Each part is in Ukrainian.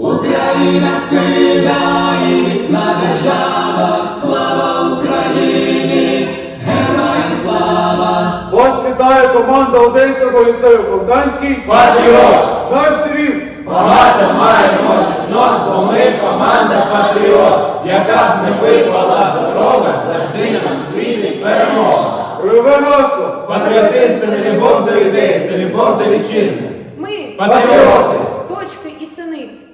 Україна сильна і міцна держава, слава Україні, героям слава! Вас вітає команда Одеського ліцею Богданський. Патріот! Наш девіз. Багато маємо чеснот, бо ми команда Патріот, яка б не випала дорога, завжди нам світить перемога. Ройове гасло. Патріотизм це не любов до ідеї, це любов до вітчизни. Ми, Патріоти! дочки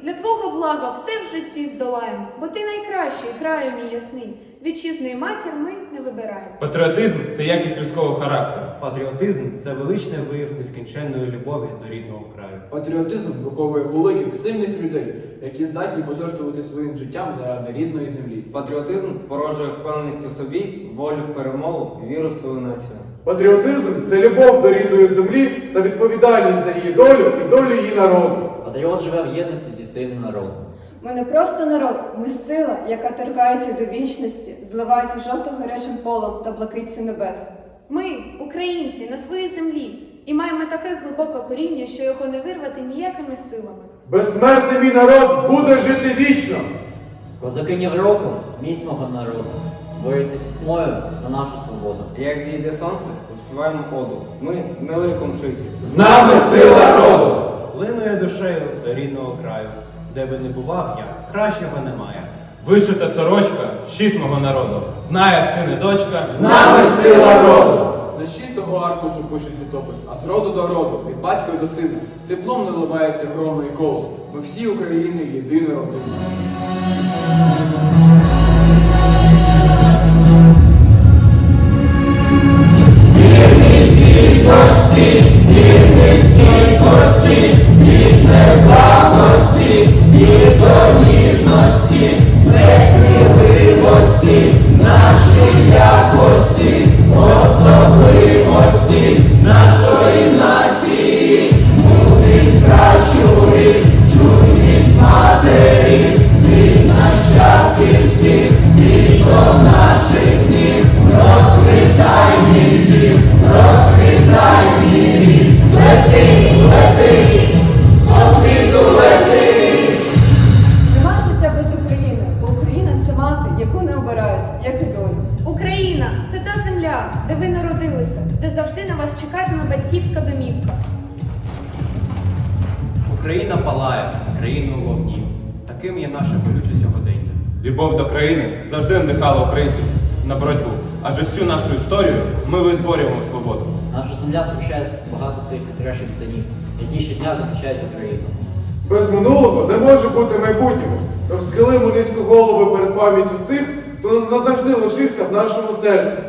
для твого блага все в житті здолаємо, бо ти найкращий, краю мій ясний. Вітчизну і матір ми не вибираємо. Патріотизм це якість людського характеру. Патріотизм це величний вияв нескінченної любові до рідного краю. Патріотизм виховує великих, сильних людей, які здатні пожертвувати своїм життям заради рідної землі. Патріотизм породжує впевненість у собі, волю в перемогу, віру в свою націю. Патріотизм це любов до рідної землі та відповідальність за її долю і долю її народу. Патріот живе в єдності зі своїм народом. Ми не просто народ, ми сила, яка торкається до вічності, зливається жовто-гарячим полем та блакитці небес. Ми, українці, на своїй землі, і маємо таке глибоке коріння, що його не вирвати ніякими силами. Безсмертний мій народ буде жити вічно. Козаки року міць мого народу, борються з тьмою за нашу свободу. Як зійде сонце, заспіваємо ходу. Ми в великому шиті. З нами сила роду! Линує душею до рідного краю, де би не бував я, кращого немає. Вишита сорочка, щит мого народу. Знає син і дочка. З нами сила роду! Не з чистого аркушу пишуть літопис, а з роду до роду, від батька до сина. Теплом наливається громний колос. Ми всі України єдина родина. Батьківська домівка. Україна палає, країна у вогні. Таким є наше болюче сьогодення. Любов до країни завжди надихала українців на боротьбу. Адже всю нашу історію ми витворюємо свободу. Наша земля включає багато своїх найкращих синів, які щодня захищають Україну. Без минулого не може бути майбутнього. Тож схилимо низько голови перед пам'яттю тих, хто назавжди лишився в нашому серці.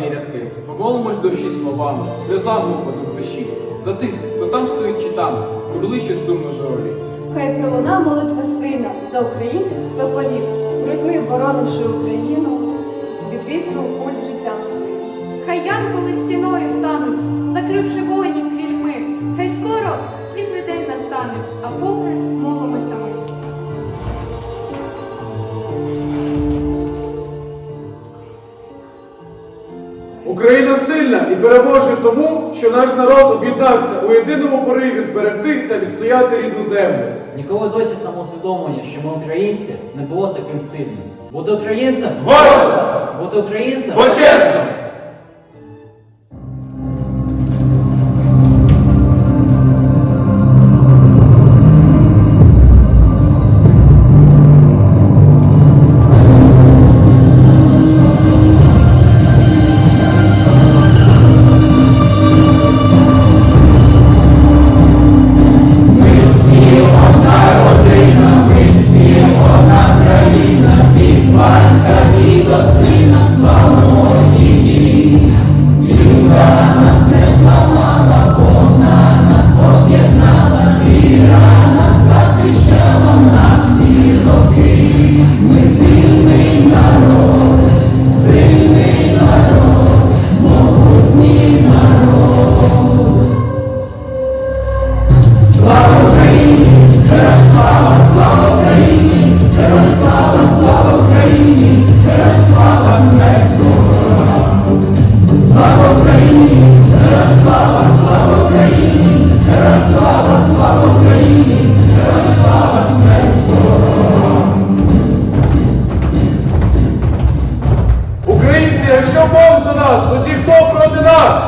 Молитв рядки. Помолимось душі словами, сльозами упадуть душі, за тих, хто там стоїть читами, курличуть сумно журавлі. Хай пролуна молитва сина за українців, хто поліг, грудьми боронивши Україну від вітру куль життям своїм. Хай янголи стіною стануть, закривши воїнів крильми. Хай скоро світлий день настане, а поки молимося сильна і переможе тому, що наш народ об'єднався у єдиному пориві зберегти та відстояти рідну землю. Ніколи досі самоусвідомлення, що ми українці, не було таким сильним. Бути українцем, Гордо! бути українцем, Почесно! Нас, тоді хто проти нас?